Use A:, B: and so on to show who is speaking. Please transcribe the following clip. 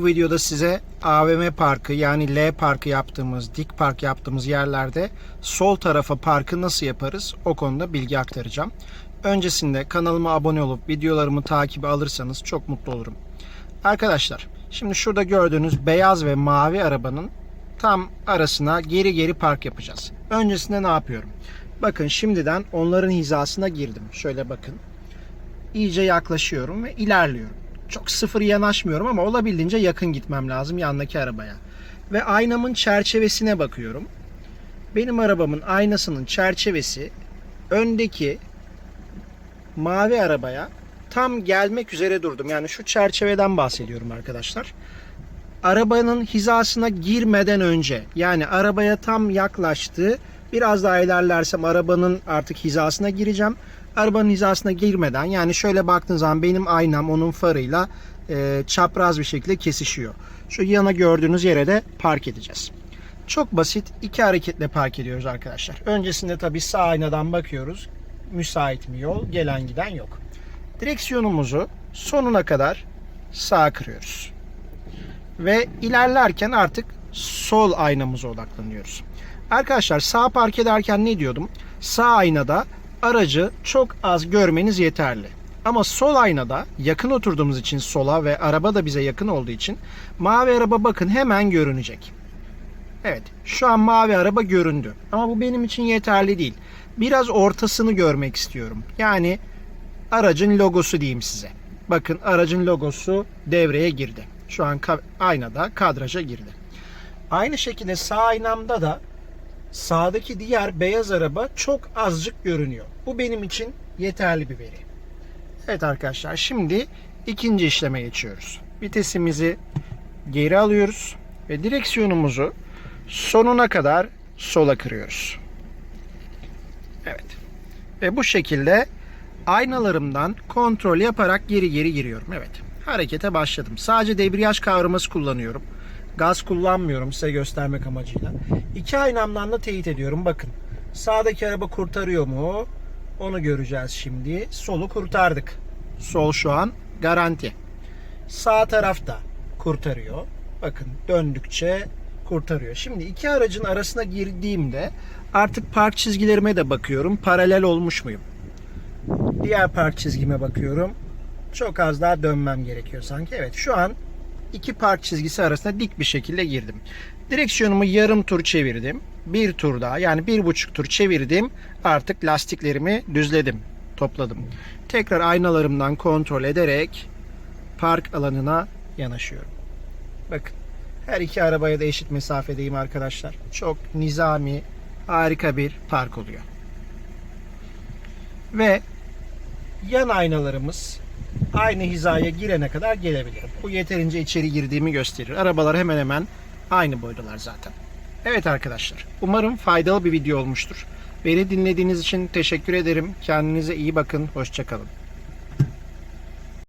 A: Bu videoda size AVM parkı yani L parkı yaptığımız, dik park yaptığımız yerlerde sol tarafa parkı nasıl yaparız o konuda bilgi aktaracağım. Öncesinde kanalıma abone olup videolarımı takibi alırsanız çok mutlu olurum. Arkadaşlar şimdi şurada gördüğünüz beyaz ve mavi arabanın tam arasına geri geri park yapacağız. Öncesinde ne yapıyorum? Bakın şimdiden onların hizasına girdim. Şöyle bakın. İyice yaklaşıyorum ve ilerliyorum. Çok sıfır yanaşmıyorum ama olabildiğince yakın gitmem lazım yandaki arabaya. Ve aynamın çerçevesine bakıyorum. Benim arabamın aynasının çerçevesi öndeki mavi arabaya tam gelmek üzere durdum. Yani şu çerçeveden bahsediyorum arkadaşlar. Arabanın hizasına girmeden önce yani arabaya tam yaklaştığı biraz daha ilerlersem arabanın artık hizasına gireceğim. Arabanın hizasına girmeden yani şöyle baktığın zaman benim aynam onun farıyla e, çapraz bir şekilde kesişiyor. Şu yana gördüğünüz yere de park edeceğiz. Çok basit iki hareketle park ediyoruz arkadaşlar. Öncesinde tabii sağ aynadan bakıyoruz. Müsait mi yol? Gelen giden yok. Direksiyonumuzu sonuna kadar sağa kırıyoruz. Ve ilerlerken artık sol aynamıza odaklanıyoruz. Arkadaşlar sağ park ederken ne diyordum? Sağ aynada aracı çok az görmeniz yeterli. Ama sol aynada yakın oturduğumuz için sola ve araba da bize yakın olduğu için mavi araba bakın hemen görünecek. Evet şu an mavi araba göründü. Ama bu benim için yeterli değil. Biraz ortasını görmek istiyorum. Yani aracın logosu diyeyim size. Bakın aracın logosu devreye girdi. Şu an aynada kadraja girdi. Aynı şekilde sağ aynamda da sağdaki diğer beyaz araba çok azıcık görünüyor. Bu benim için yeterli bir veri. Evet arkadaşlar şimdi ikinci işleme geçiyoruz. Vitesimizi geri alıyoruz ve direksiyonumuzu sonuna kadar sola kırıyoruz. Evet. Ve bu şekilde aynalarımdan kontrol yaparak geri geri giriyorum. Evet. Harekete başladım. Sadece debriyaj kavraması kullanıyorum. Gaz kullanmıyorum size göstermek amacıyla. İki aynamdan da teyit ediyorum. Bakın. Sağdaki araba kurtarıyor mu? Onu göreceğiz şimdi. Solu kurtardık. Sol şu an garanti. Sağ tarafta kurtarıyor. Bakın döndükçe kurtarıyor. Şimdi iki aracın arasına girdiğimde artık park çizgilerime de bakıyorum. Paralel olmuş muyum? Diğer park çizgime bakıyorum. Çok az daha dönmem gerekiyor sanki. Evet şu an iki park çizgisi arasında dik bir şekilde girdim. Direksiyonumu yarım tur çevirdim. Bir tur daha yani bir buçuk tur çevirdim. Artık lastiklerimi düzledim. Topladım. Tekrar aynalarımdan kontrol ederek park alanına yanaşıyorum. Bakın her iki arabaya da eşit mesafedeyim arkadaşlar. Çok nizami, harika bir park oluyor. Ve yan aynalarımız aynı hizaya girene kadar gelebilirim. Bu yeterince içeri girdiğimi gösterir. Arabalar hemen hemen aynı boydalar zaten. Evet arkadaşlar, umarım faydalı bir video olmuştur. Beni dinlediğiniz için teşekkür ederim. Kendinize iyi bakın, hoşçakalın.